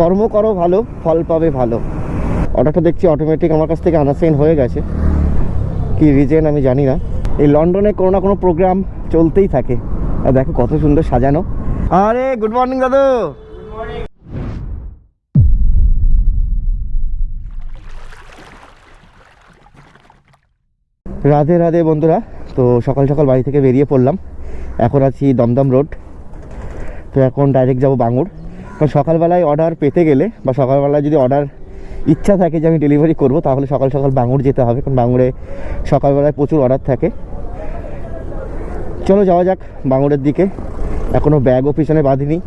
কর্ম করো ভালো, ফল পাবে ভালো। অর্ডারটা দেখছি অটোমেটিক আমার কাছ থেকে আনাসাইন হয়ে গেছে। কি রিজেন আমি জানি না। এই লন্ডনে কোনো না কোনো প্রোগ্রাম চলতেই থাকে। আর দেখো কত সুন্দর সাজানো। আরে গুড মর্নিং দাদু। রাধে রাধে বন্ধুরা। তো সকাল সকাল বাড়ি থেকে বেরিয়ে পড়লাম। এখন আছি দমদম রোড। তো এখন ডাইরেক্ট যাব বাঙুর কারণ সকালবেলায় অর্ডার পেতে গেলে বা সকালবেলায় যদি অর্ডার ইচ্ছা থাকে যে আমি ডেলিভারি করব, তাহলে সকাল সকাল বাঙুর যেতে হবে। কারণ বাঙুরে সকালবেলায় প্রচুর অর্ডার থাকে। চলো যাওয়া যাক বাঙুরের দিকে। এখনও ব্যাগও পিছনে বাঁধিনি।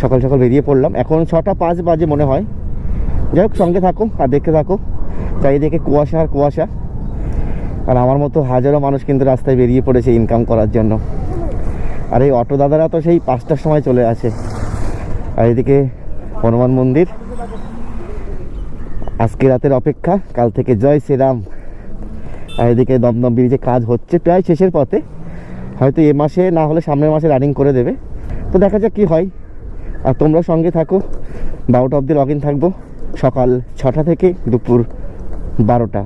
সকাল সকাল বেরিয়ে পড়লাম। এখন ছটা পাঁচ বাজে মনে হয়। যাই হোক, সঙ্গে থাকো আর দেখতে থাকো। চারিদিকে কুয়াশা আর কুয়াশা। আর আমার মতো হাজারো মানুষ কিন্তু রাস্তায় বেরিয়ে পড়েছে ইনকাম করার জন্য। আর এই অটো দাদারা তো সেই পাঁচটার সময় চলে আসে। আর এদিকে হনুমান মন্দির। আজকে রাতের অপেক্ষা, কাল থেকে জয় শ্রীরাম। আর এদিকে দমদম ব্রিজে কাজ হচ্ছে প্রায় শেষের পথে। হয়তো এ মাসে, না হলে সামনের মাসে রানিং করে দেবে। তো দেখা যাক কী হয়। আর তোমরা সঙ্গে থাকো। বারোটা অবধি লগ ইন থাকব সকাল ছটা থেকে দুপুর বারোটা।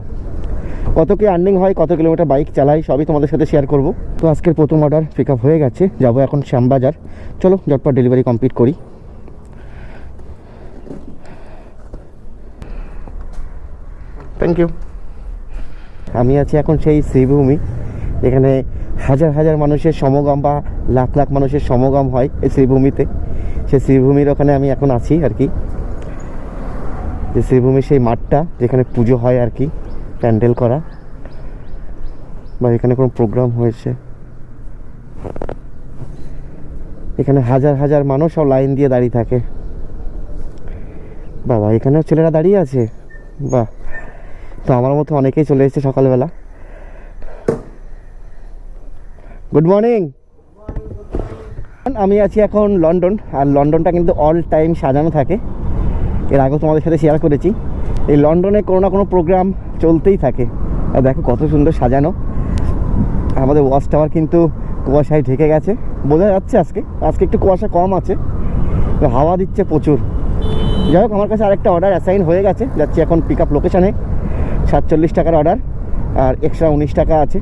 কত কি আর্নিং হয়, কত কিলোমিটার বাইক চালাই, সবই তোমাদের সাথে শেয়ার করব। তো আজকের প্রথম অর্ডার পিক হয়ে গেছে। যাব এখন শ্যামবাজার। চলো, ঝটপট ডেলিভারি কমপ্লিট করি। থ্যাংক ইউ আমি আছি এখন সেই শ্রীভূমি এখানে হাজার হাজার মানুষের সমাগম বা লাখ লাখ মানুষের সমাগম হয় এই শ্রীভূমিতে। সেই শ্রীভূমির ওখানে আমি এখন আছি আর কি। যে শ্রীভূমির সেই মাঠটা, যেখানে পুজো হয় আর কি, প্যান্ডেল করা। বা এখানে কোনো প্রোগ্রাম হয়েছে। এখানে হাজার হাজার মানুষ সব লাইন দিয়ে দাঁড়িয়ে থাকে। বাবা, এখানেও ছেলেরা দাঁড়িয়ে আছে? বাহ! তো আমার মতো অনেকেই চলে এসেছে সকালবেলা। গুড মর্নিং আমি আছি এখন লন্ডন, আর লন্ডনটা কিন্তু অল টাইম সাজানো থাকে। এর আগেও তোমাদের সাথে শেয়ার করেছি। এই লন্ডনে কোনো না কোনো প্রোগ্রাম চলতেই থাকে। আর দেখো কত সুন্দর সাজানো। আমাদের ওয়াচ টাওয়ার কিন্তু কুয়াশায় ঢেকে গেছে। বোঝা যাচ্ছে আজকে। আজকে একটু কুয়াশা কম আছে। হাওয়া দিচ্ছে প্রচুর। যাই হোক, আমার কাছে আরেকটা অর্ডার অ্যাসাইন হয়ে গেছে। যাচ্ছি এখন পিক আপ লোকেশানে সাতচল্লিশ টাকার অর্ডার আর এক্সট্রা উনিশ টাকা আছে।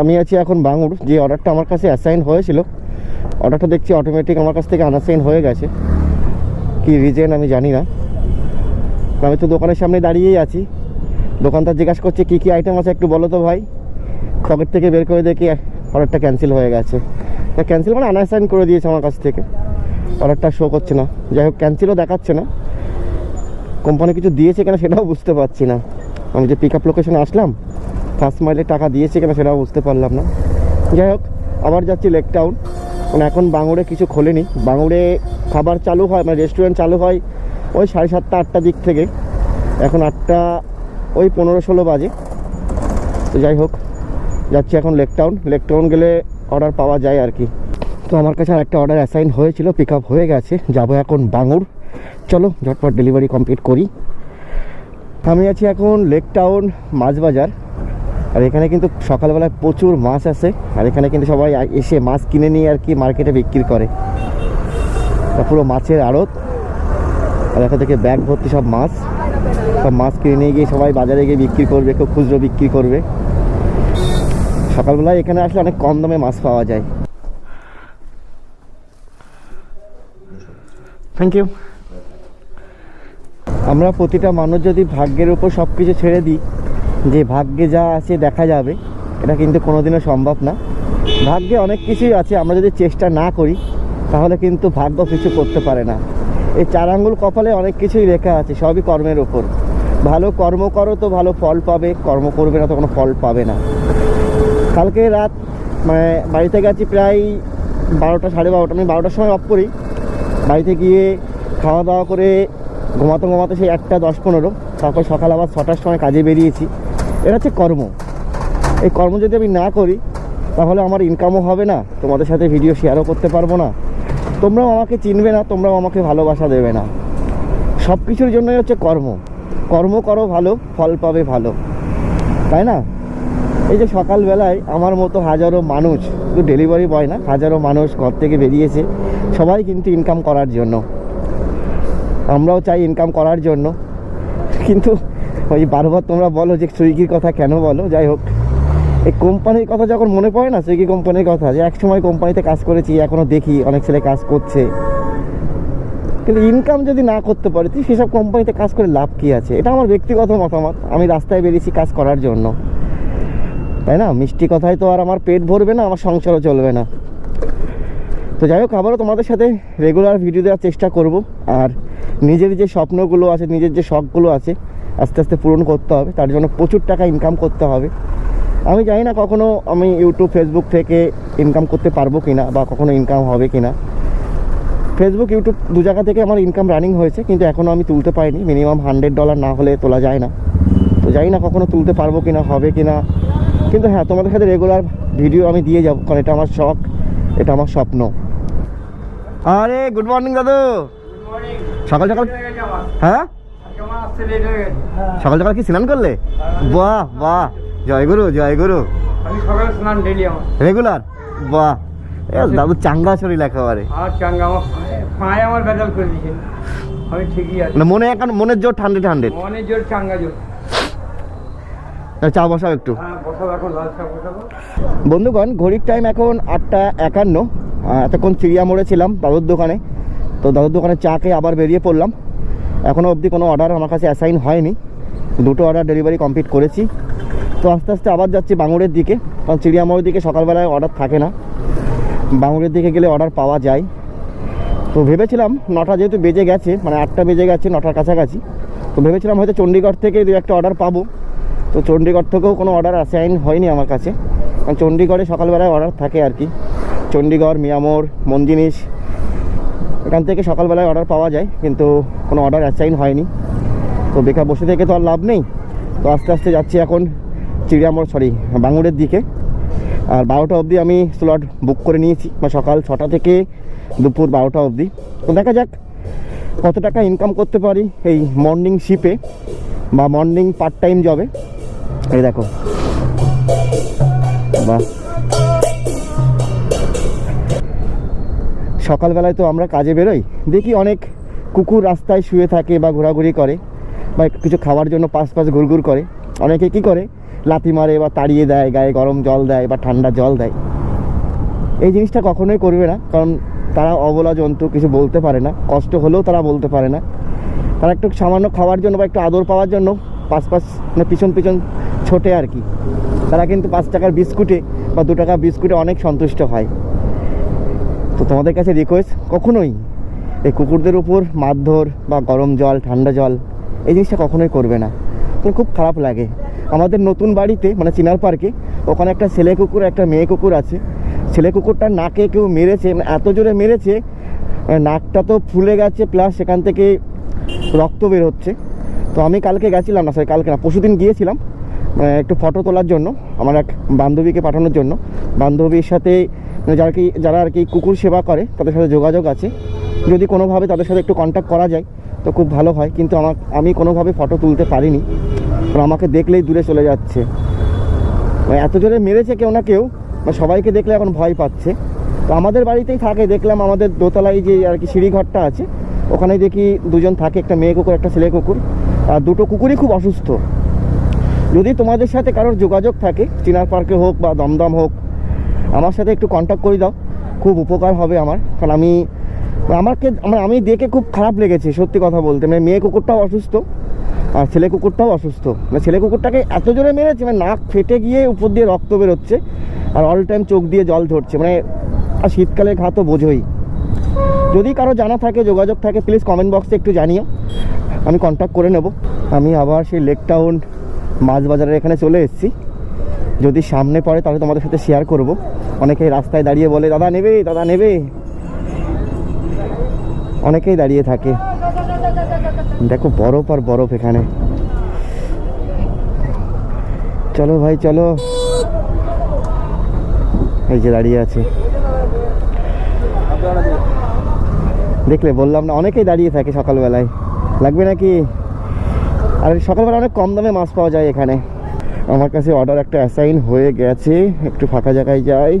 আমি আছি এখন বাঙুর, যে অর্ডারটা আমার কাছে অ্যাসাইন হয়েছিল অর্ডারটা দেখছি অটোমেটিক আমার কাছ থেকে আনসাইন হয়ে গেছে। কি রিজেন আমি জানি না। আমি তো দোকানের সামনে দাঁড়িয়েই আছি। দোকানদার জিজ্ঞাসা করছে, কী কী আইটেম আছে একটু বলো তো ভাই। পকেট থেকে বের করে দেখি অর্ডারটা ক্যান্সেল হয়ে গেছে। ক্যান্সেল মানে আনসাইন করে দিয়েছে আমার কাছ থেকে। অর্ডারটা শো করছে না। যাই হোক ক্যান্সেলও দেখাচ্ছে না। কোম্পানি কিছু দিয়েছে কিনা সেটাও বুঝতে পারছি না। আমি যে পিক আপ লোকেশনে আসলাম ফার্স্ট মাইলে টাকা দিয়েছে কিনা সেটাও বুঝতে পারলাম না। যাই হোক, আবার যাচ্ছি লেক টাউন মানে এখন বাঙুরে কিছু খোলেনি। বাঙুরে খাবার চালু হয় মানে রেস্টুরেন্ট চালু হয় ওই সাড়ে সাতটা আটটা দিক থেকে। এখন আটটা, ওই পনেরো ষোলো বাজে। তো যাই হোক, যাচ্ছি এখন লেক টাউন লেক টাউন গেলে অর্ডার পাওয়া যায় আর কি। তো আমার কাছে আর একটা অর্ডার অ্যাসাইন হয়েছিল পিক আপ হয়ে গেছে। যাব এখন বাঙুর। চলো, ঝটপট ডেলিভারি কমপ্লিট করি। আমি আছি এখন লেক টাউন মাছ বাজার আর এখানে কিন্তু সকালবেলায় প্রচুর মাছ আছে আর এখানে কিন্তু সবাই এসে মাছ কিনে নিয়ে আর কি মার্কেটে বিক্রি করে। পুরো মাছের আড়ত। আর এখান থেকে ব্যাগ ভর্তি সব মাছ। সব মাছ কিনে নিয়ে গিয়ে সবাই বাজারে গিয়ে বিক্রি করবে, কেউ খুচরো বিক্রি করবে। সকালবেলায় এখানে আসলে অনেক কম দামে মাছ পাওয়া যায়। থ্যাংক ইউ আমরা প্রতিটা মানুষ যদি ভাগ্যের উপর সব কিছু ছেড়ে দিই, যে ভাগ্যে যা আছে দেখা যাবে, এটা কিন্তু কোনোদিনও সম্ভব না। ভাগ্যে অনেক কিছুই আছে, আমরা যদি চেষ্টা না করি, তাহলে কিন্তু ভাগ্য কিছু করতে পারে না। এই চার আঙ্গুল কপালে অনেক কিছুই লেখা আছে, সবই কর্মের ওপর ভালো কর্ম করো তো ভালো ফল পাবে, কর্ম করবে না তো কোনো ফল পাবে না। কালকে রাত মানে বাড়িতে গেছি প্রায় বারোটা, সাড়ে বারোটা, আমি বারোটার সময় অফ করি। বাড়িতে গিয়ে খাওয়া দাওয়া করে ঘুমাতে ঘুমাতে সেই একটা দশ পনেরো, তারপর সকাল আবার ছটার সময় কাজে বেরিয়েছি। এটা হচ্ছে কর্ম। এই কর্ম যদি আমি না করি, তাহলে আমার ইনকামও হবে না, তোমাদের সাথে ভিডিও শেয়ারও করতে পারব না। তোমরাও আমাকে চিনবে না, তোমরাও আমাকে ভালোবাসা দেবে না। সব কিছুর জন্যই হচ্ছে কর্ম। কর্ম করো ভালো, ফল পাবে ভালো। তাই না? এই যে সকালবেলায় আমার মতো হাজারো মানুষ শুধু ডেলিভারি বয় না, হাজারো মানুষ ঘর থেকে বেরিয়েছে, সবাই কিন্তু ইনকাম করার জন্য। আমরাও চাই ইনকাম করার জন্য। কিন্তু ওই বারবার তোমরা বলো যে সুইগির কথা কেন বলো? যাই হোক। এই কোম্পানির কথা যখন মনে পড়ে না, সুইগি কোম্পানির কথা, যে একসময় কোম্পানিতে কাজ করেছি এখনও দেখি অনেক ছেলে কাজ করছে। কিন্তু ইনকাম যদি না করতে পারে, তুই সেসব কোম্পানিতে কাজ করে লাভ কী আছে? এটা আমার ব্যক্তিগত মতামত। আমি রাস্তায় বেরিয়েছি কাজ করার জন্য। তাই না? মিষ্টি কথায় তো আর আমার পেট ভরবে না, আমার সংসারও চলবে না। তো যাই হোক, আবারও তোমাদের সাথে রেগুলার ভিডিও দেওয়ার চেষ্টা করব। আর নিজের যে স্বপ্নগুলো আছে, নিজের যে শখগুলো আছে, আস্তে আস্তে পূরণ করতে হবে। তার জন্য প্রচুর টাকা ইনকাম করতে হবে। আমি জানি না কখনো আমি ইউটিউব ফেসবুক থেকে ইনকাম করতে পারব কিনা, বা কখনো ইনকাম হবে কিনা। ফেসবুক ইউটিউব দু জায়গা থেকে আমার ইনকাম রানিং হয়েছে, কিন্তু এখনও আমি তুলতে পারিনি। মিনিমাম হান্ড্রেড ডলার না হলে তোলা যায় না। তো জানি না কখনো তুলতে পারব কিনা, হবে কিনা। কিন্তু হ্যাঁ তোমাদের সাথে রেগুলার ভিডিও আমি দিয়ে যাব, কারণ এটা আমার শখ, এটা আমার স্বপ্ন। আরে গুড মর্নিং দাদু। সকাল সকাল হয়ে? সকাল সকাল কি স্নান করলে? বাহ বাহ। জয় গুরু জয় গুরু। রেগুলার? বাহ। দাদু চাঙ্গা শরীর একেবারে মানে মনে এখন মনের জোর হান্ড্রেড মনে জোর চাঙ্গা জোর। চা বসাও একটু। হ্যাঁ বন্ধুগণ ঘড়ির টাইম এখন আটটা একান্ন। এতক্ষণ চিড়িয়া মোড়ে ছিলাম দাদুর দোকানে। তো দাদুর দোকানে চা খেয়ে আবার বেরিয়ে পড়লাম। এখনও অবধি কোনো অর্ডার আমার কাছে অ্যাসাইন হয়নি। দুটো অর্ডার ডেলিভারি কমপ্লিট করেছি। তো আস্তে আস্তে আবার যাচ্ছি বাঙুরের দিকে। কারণ চিড়িয়া মোড়ের দিকে সকালবেলায় অর্ডার থাকে না। বাঙুরের দিকে গেলে অর্ডার পাওয়া যায়। তো ভেবেছিলাম নটা যেহেতু বেজে গেছে মানে আটটা বেজে গেছে, নটার কাছাকাছি। তো ভেবেছিলাম হয়তো চণ্ডীগড় থেকে দু একটা অর্ডার পাবো। তো চণ্ডীগড় থেকেও কোনো অর্ডার অ্যাসাইন হয়নি আমার কাছে। কারণ চণ্ডীগড়ে সকালবেলায় অর্ডার থাকে আর কি। চণ্ডীগড় মিয়ামোর মনজিনিস এখান থেকে সকালবেলায় অর্ডার পাওয়া যায়, কিন্তু কোনো অর্ডার অ্যাসাইন হয়নি। তো বেকার বসে থেকে তো আর লাভ নেই। তো আস্তে আস্তে যাচ্ছি এখন চিড়িয়ামোড় সরি বাঙুরের দিকে। আর বারোটা অবধি আমি স্লট বুক করে নিয়েছি, বা সকাল ছটা থেকে দুপুর বারোটা অবধি। তো দেখা যাক কত টাকা ইনকাম করতে পারি এই মর্নিং শিপে বা মর্নিং পার্ট টাইম জবে এই দেখো। বাহ। সকালবেলায় তো আমরা কাজে বেরোই। দেখি অনেক কুকুর রাস্তায় শুয়ে থাকে বা ঘোরাঘুরি করে বা কিছু খাওয়ার জন্য পাশ পাশ ঘুরঘুর করে। অনেকে কি করে? লাথি মারে বা তাড়িয়ে দেয়, গায়ে গরম জল দেয় বা ঠান্ডা জল দেয়। এই জিনিসটা কখনোই করবে না, কারণ তারা অবলা জন্তু, কিছু বলতে পারে না। কষ্ট হলেও তারা বলতে পারে না। তারা একটু সামান্য খাওয়ার জন্য বা একটু আদর পাওয়ার জন্য পাশ পাশ মানে পিছন পিছন ছোটে আর কি। তারা কিন্তু পাঁচ টাকার বিস্কুটে বা দু টাকা বিস্কুটে অনেক সন্তুষ্ট হয়। তো তোমাদের কাছে রিকোয়েস্ট কখনোই এই কুকুরদের উপর মারধর বা গরম জল, ঠান্ডা জল, এই জিনিসটা কখনোই করবে না। তো খুব খারাপ লাগে। আমাদের নতুন বাড়িতে মানে চিনার পার্কে, ওখানে একটা ছেলে কুকুর, একটা মেয়ে কুকুর আছে। ছেলে কুকুরটার নাকে কেউ মেরেছে মানে এত জোরে মেরেছে মানে নাকটা তো ফুলে গেছে প্লাস সেখান থেকে রক্ত বের হচ্ছে। তো আমি কালকে গেছিলাম না সরি কালকে না, পরশুদিন গিয়েছিলাম একটু ফটো তোলার জন্য, আমার এক বান্ধবীকে পাঠানোর জন্য। বান্ধবীর সাথে মানে যারা কি, যারা আর কি কুকুর সেবা করে, তাদের সাথে যোগাযোগ আছে। যদি কোনোভাবে তাদের সাথে একটু কন্ট্যাক্ট করা যায়, তো খুব ভালো হয়। কিন্তু আমার, আমি কোনোভাবে ফটো তুলতে পারিনি। কারণ আমাকে দেখলেই দূরে চলে যাচ্ছে। মানে এত জোরে মেরেছে কেউ না কেউ মানে সবাইকে দেখলে এখন ভয় পাচ্ছে। তো আমাদের বাড়িতেই থাকে, দেখলাম আমাদের দোতলায় যে আর কি সিঁড়িঘরটা আছে ওখানে দেখি দুজন থাকে, একটা মেয়ে কুকুর, একটা ছেলে কুকুর। আর দুটো কুকুরই খুব অসুস্থ। যদি তোমাদের সাথে কারোর যোগাযোগ থাকে, চিনার পার্কে হোক বা দমদম হোক আমার সাথে একটু কন্ট্যাক্ট করে দাও, খুব উপকার হবে আমার। কারণ আমি, আমাকে আমার আমি দেখে খুব খারাপ লেগেছে, সত্যি কথা বলতে। মানে মেয়ে কুকুরটাও অসুস্থ, আর ছেলে কুকুরটাও অসুস্থ। মানে ছেলে কুকুরটাকে এত জোরে মেরেছে মানে নাক ফেটে গিয়ে উপর দিয়ে রক্ত বেরোচ্ছে, আর অল টাইম চোখ দিয়ে জল ঝরছে। মানে আর শীতকালে ঘা তো বোঝোই। যদি কারও জানা থাকে, যোগাযোগ থাকে প্লিজ কমেন্ট বক্সে একটু জানিও। আমি কন্ট্যাক্ট করে নেব। আমি আবার সেই লেক টাউন মাছ বাজারের এখানে চলে এসেছি। যদি সামনে পড়ে, তাহলে তোমাদের সাথে শেয়ার করব। অনেকেই রাস্তায় দাঁড়িয়ে বলে, দাদা নেবে দাদা নেবে। অনেকেই দাঁড়িয়ে থাকে। দেখো, বরফ আর বরফ এখানে। চলো ভাই, চলো। এই যে দাঁড়িয়ে আছে। দেখলে, বললাম না, অনেকেই দাঁড়িয়ে থাকে সকালবেলায়। লাগবে নাকি? আর সকালবেলা অনেক কম দামে মাছ পাওয়া যায় এখানে। আমার কাছে অর্ডার একটা অ্যাসাইন হয়ে গেছে, একটু ফাঁকা জায়গায় যাই।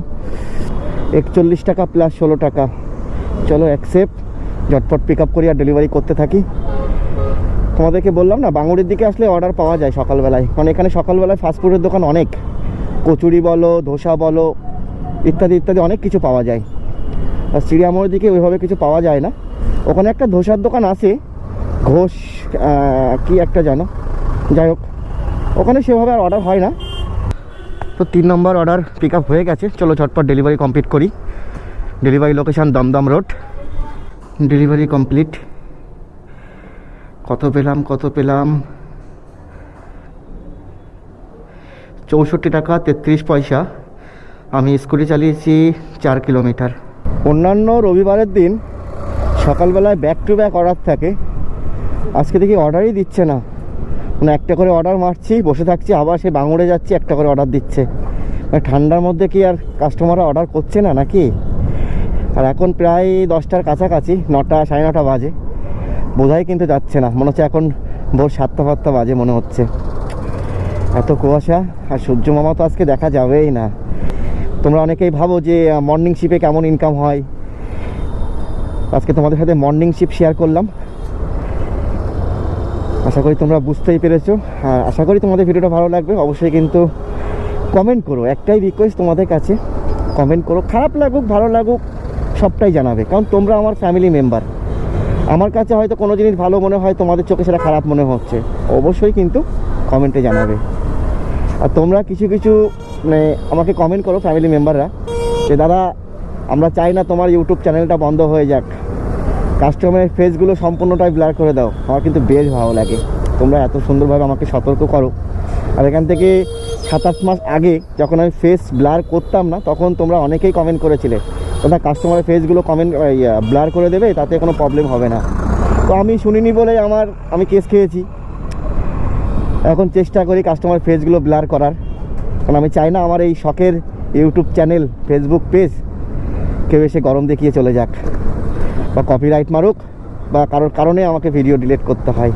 একচল্লিশ টাকা প্লাস ষোলো টাকা। চলো অ্যাকসেপ্ট ঝটপট পিক আপ করি আর ডেলিভারি করতে থাকি। তোমাদেরকে বললাম না, বাঙুরির দিকে আসলে অর্ডার পাওয়া যায় সকালবেলায়। কারণ এখানে সকালবেলায় ফাস্টফুডের দোকান অনেক। কচুরি বলো, ধোসা বলো, ইত্যাদি ইত্যাদি অনেক কিছু পাওয়া যায়। আর চিড়িয়ামোড়ের দিকে ওইভাবে কিছু পাওয়া যায় না। ওখানে একটা ধোসার দোকান আছে। ঘোষ কি একটা জানো যাই হোক। ওখানে সেভাবে আর অর্ডার হয় না। তো তিন নম্বর অর্ডার পিক হয়ে গেছে। চলো ঝটপট ডেলিভারি কমপ্লিট করি। Delivery location Dumdum road delivery complete কত পেলাম কত পেলাম? চৌষট্টি টাকা, তেত্রিশ পয়সা। আমি স্কুটি চালিয়েছি চার কিলোমিটার অন্যান্য রবিবারের দিন সকালবেলায় ব্যাক টু ব্যাক অর্ডার থাকে। আজকে দেখি অর্ডারই দিচ্ছে না। মানে একটা করে অর্ডার মারছি, বসে থাকছি, আবার সে বাঙুড়ে যাচ্ছি, একটা করে অর্ডার দিচ্ছে। মানে ঠান্ডার মধ্যে কি আর কাস্টমাররা অর্ডার করছে না নাকি? আর এখন প্রায় দশটার কাছাকাছি, নটা, সাড়ে নটা বাজে। বোঝাই কিন্তু যাচ্ছে না, মনে হচ্ছে এখন ভোর সাতটা ফাতটা বাজে মনে হচ্ছে। এত কুয়াশা, আর সূর্য মামা তো আজকে দেখা যাবেই না। তোমরা অনেকেই ভাবো যে মর্নিং শিপে কেমন ইনকাম হয়। আজকে তোমাদের সাথে মর্নিং শিপ শেয়ার করলাম। আশা করি তোমরা বুঝতেই পেরেছ। আর আশা করি তোমাদের ভিডিওটা ভালো লাগবে। অবশ্যই কিন্তু কমেন্ট করো। একটাই রিকোয়েস্ট তোমাদের কাছে। কমেন্ট করো। খারাপ লাগুক, ভালো লাগুক, সবটাই জানাবে। কারণ তোমরা আমার ফ্যামিলি মেম্বার আমার কাছে হয়তো কোনো জিনিস ভালো মনে হয়, তোমাদের চোখে সেটা খারাপ মনে হচ্ছে। অবশ্যই কিন্তু কমেন্টে জানাবে। আর তোমরা কিছু কিছু মানে আমাকে কমেন্ট করো ফ্যামিলি মেম্বাররা যে, দাদা, আমরা চাই না তোমার ইউটিউব চ্যানেলটা বন্ধ হয়ে যাক। কাস্টমারের ফেসগুলো সম্পূর্ণটাই ব্লার করে দাও। আমার কিন্তু বেশ ভালো লাগে। তোমরা এত সুন্দরভাবে আমাকে সতর্ক করো। আর এখান থেকে সাত আট মাস আগে যখন আমি ফেস ব্লার করতাম না, তখন তোমরা অনেকেই কমেন্ট করেছিলে। তোমরা কাস্টমারের ফেসগুলো কমেন্ট ব্লার করে দেবে, তাতে কোনো প্রবলেম হবে না। তো আমি শুনিনি বলে আমার, আমি কেস খেয়েছি। এখন চেষ্টা করি কাস্টমার ফেসগুলো ব্লার করার। কারণ আমি চাই না আমার এই শখের ইউটিউব চ্যানেল ফেসবুক পেজ কেউ এসে গরম দেখিয়ে চলে যাক। বা কপিরাইট মারুক বা কারোর কারণে আমাকে ভিডিও ডিলিট করতে হয়।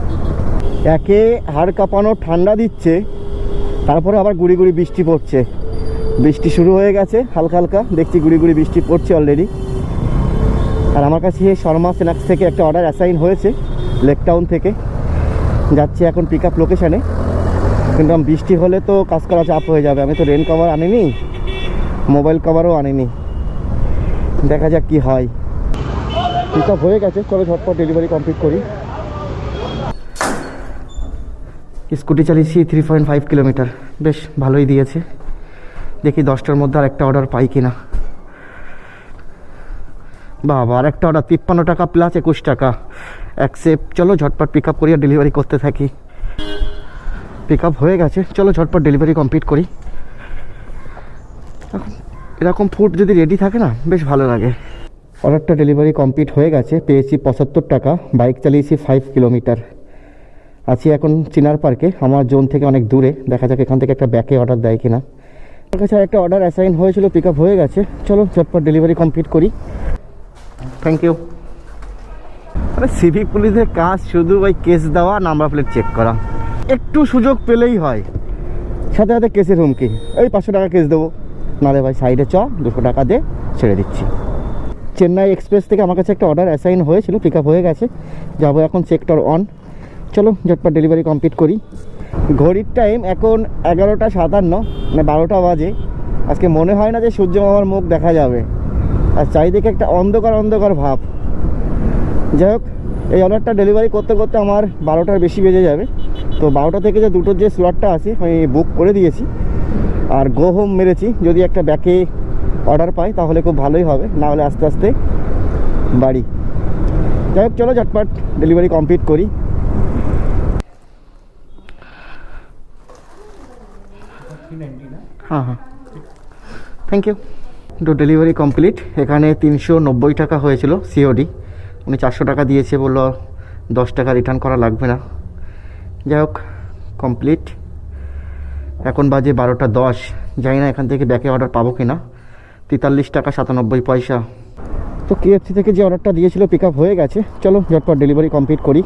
একে হাড় কাঁপানো, ঠান্ডা দিচ্ছে, তারপরে আবার গুড়ি গুড়ি বৃষ্টি পড়ছে। বৃষ্টি শুরু হয়ে গেছে, হালকা হালকা, দেখছি গুড়ি গুড়ি বৃষ্টি পড়ছে অলরেডি আর আমার কাছে শর্মা স্ন্যাক্স থেকে একটা অর্ডার অ্যাসাইন হয়েছে, লেক টাউন থেকে। যাচ্ছি এখন পিক আপ লোকেশানে কিন্তু আমি বৃষ্টি হলে তো কাজ করা চাপ হয়ে যাবে। আমি তো রেন কভার আনিনি মোবাইল কভারও আনিনি। দেখা যাক কি হয়। পিক হয়ে গেছে, চলো ঝটপট ডেলিভারি কমপ্লিট করি। স্কুটি চালিয়েছি থ্রি পয়েন্ট ফাইভ কিলোমিটার বেশ, ভালোই দিয়েছে। দেখি দশটার মধ্যে আর একটা অর্ডার পাই কিনা। বাবা আর একটা অর্ডার তিপ্পান্ন টাকা প্লাস একুশ টাকা। অ্যাকসেপ্ট চলো ঝটপট পিক আপ করি আর ডেলিভারি করতে থাকি। পিক আপ হয়ে গেছে, চলো ঝটপট ডেলিভারি কমপ্লিট করি। এখন এরকম ফুড যদি রেডি থাকে না, বেশ ভালো লাগে। অর্ডারটা ডেলিভারি কমপ্লিট হয়ে গেছে পেয়েছি পঁচাত্তর টাকা বাইক চালিয়েছি ফাইভ কিলোমিটার আছি এখন চিনার পার্কে আমার জোন থেকে অনেক দূরে দেখা যাক এখান থেকে একটা ব্যাকে অর্ডার দেয় কিনা। আমার কাছে একটা অর্ডার অ্যাসাইন হয়েছিল পিক আপ হয়ে গেছে। চলো ঝটপট ডেলিভারি কমপ্লিট করি। থ্যাংক ইউ মানে সিভিক পুলিশের কাজ শুধু ওই কেস দেওয়া নাম্বার প্লেট চেক করা। একটু সুযোগ পেলেই হয়। সাথে সাথে কেসের হুমকি। এই পাঁচশো টাকা কেস দেবো। নালে ভাই সাইডে চ দুশো টাকা দে ছেড়ে দিচ্ছি। চেন্নাই এক্সপ্রেস থেকে আমার কাছে একটা অর্ডার অ্যাসাইন হয়েছিল পিক হয়ে গেছে। যাব এখন সেক্টর অন চলো, ঝটপট ডেলিভারি কমপ্লিট করি। ঘড়ির টাইম এখন এগারোটা সাতান্ন মানে বারোটা বাজে। আজকে মনে হয় না যে সূর্য মামার মুখ দেখা যাবে। আর চারিদিকে একটা অন্ধকার অন্ধকার ভাব। যাই হোক, এই অর্ডারটা ডেলিভারি করতে করতে আমার বারোটার বেশি বেজে যাবে। তো বারোটা থেকে যে দুটোর যে স্লটটা আছে, আমি বুক করে দিয়েছি। আর গো হোম মেরেছি। যদি একটা ব্যাকে অর্ডার পাই, তাহলে খুব ভালোই হবে। না হলে আস্তে আস্তে বাড়ি। যাই হোক, চলো ঝটপট ডেলিভারি কমপ্লিট করি। হ্যাঁ হ্যাঁ। থ্যাংক ইউ তো ডেলিভারি কমপ্লিট এখানে তিনশো নব্বই টাকা হয়েছিল সিওডি উনি চারশো টাকা দিয়েছে, বলল দশ টাকা রিটার্ন করা লাগবে না। যাই হোক কমপ্লিট এখন বাজে বারোটা দশ। জানি না এখান থেকে ব্যাকে অর্ডার পাবো কি না তেতাল্লিশ টাকা সাতানব্বই পয়সা। তো কেএফসি থেকে যে অর্ডারটা দিয়েছিল পিক হয়ে গেছে। চলো, ঝটপট ডেলিভারি কমপ্লিট করি।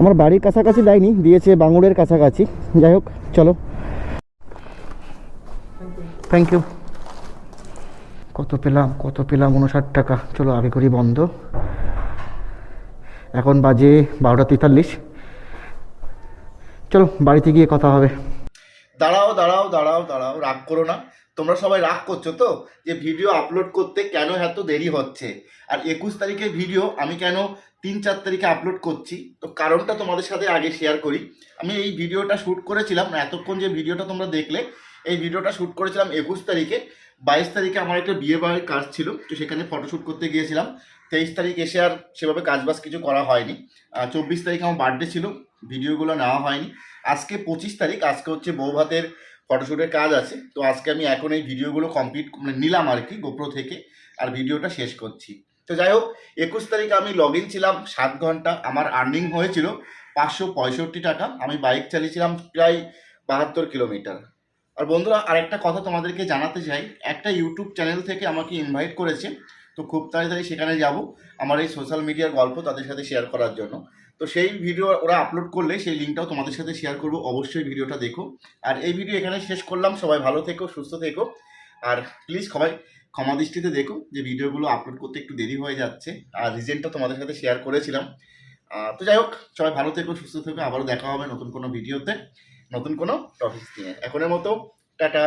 আমার বাড়ির কাছাকাছি দেয়নি দিয়েছে বাঙুরের কাছাকাছি। যাই হোক, চলো। থ্যাংক ইউ কত পেলাম কত পেলাম উনষাট টাকা। চলো, আগে করি বন্ধ। এখন বাজে বারোটা তেতাল্লিশ। চলো, বাড়িতে গিয়ে কথা হবে। দাঁড়াও দাঁড়াও দাঁড়াও দাঁড়াও, রাগ করো না। তোমরা সবাই রাগ করছ তো? যে ভিডিও আপলোড করতে কেন এত দেরি হচ্ছে? আর একুশ তারিখের ভিডিও আমি কেন তিন, চার তারিখে আপলোড করছি? তো কারণটা তোমাদের সাথে আগে শেয়ার করি। আমি এই ভিডিওটা শ্যুট করেছিলাম এতক্ষণ যে ভিডিওটা তোমরা দেখলে, এই ভিডিওটা শ্যুট করেছিলাম একুশ তারিখে। বাইশ তারিখে আমার একটা বিয়ে বাড়ির কাজ ছিল, তো সেখানে ফটোশ্যুট করতে গিয়েছিলাম। তেইশ তারিখ এসে আর সেভাবে কাজবাজ কিছু করা হয়নি। চব্বিশ তারিখ আমার বার্থডে ছিল, ভিডিওগুলো নেওয়া হয়নি। আজকে পঁচিশ তারিখ, আজকে হচ্ছে বৌভাতের ফটোশ্যুটের কাজ আছে, তো আজকে আমি এখন এই ভিডিওগুলো কমপ্লিট মানে নিলাম আর কি গোপ্রো থেকে, আর ভিডিওটা শেষ করছি। তো যাই হোক, একুশ তারিখ আমি লগ ইন ছিলাম সাত ঘণ্টা, আমার আর্নিং হয়েছিল পাঁচশো পঁয়ষট্টি টাকা, আমি বাইক চালিয়েছিলাম প্রায় বাহাত্তর কিলোমিটার। আর বন্ধুরা, আরেকটা কথা তোমাদেরকে জানাতে চাই, একটা ইউটিউব চ্যানেল থেকে আমাকে ইনভাইট করেছে তো খুব তাড়াতাড়ি সেখানে যাব আমার এই সোশ্যাল মিডিয়ার গল্প তাদের সাথে শেয়ার করার জন্য। তো সেই ভিডিও ওরা আপলোড করলে সেই লিঙ্কটাও তোমাদের সাথে শেয়ার করব, অবশ্যই ভিডিওটা দেখো। আর এই ভিডিও এখানে শেষ করলাম, সবাই ভালো থেকো, সুস্থ থেকো। আর প্লিজ সবাই ক্ষমা দৃষ্টিতে দেখো যে ভিডিওগুলো আপলোড করতে একটু দেরি হয়ে যাচ্ছে, আর রিজেন্টটা তোমাদের সাথে শেয়ার করেছিলাম। তো যাই হোক, সবাই ভালো থেকো, সুস্থ থেকো, আবারও দেখা হবে নতুন কোনো ভিডিওতে নতুন কোনো টপিক নিয়ে। এখনের মতো, টাটা।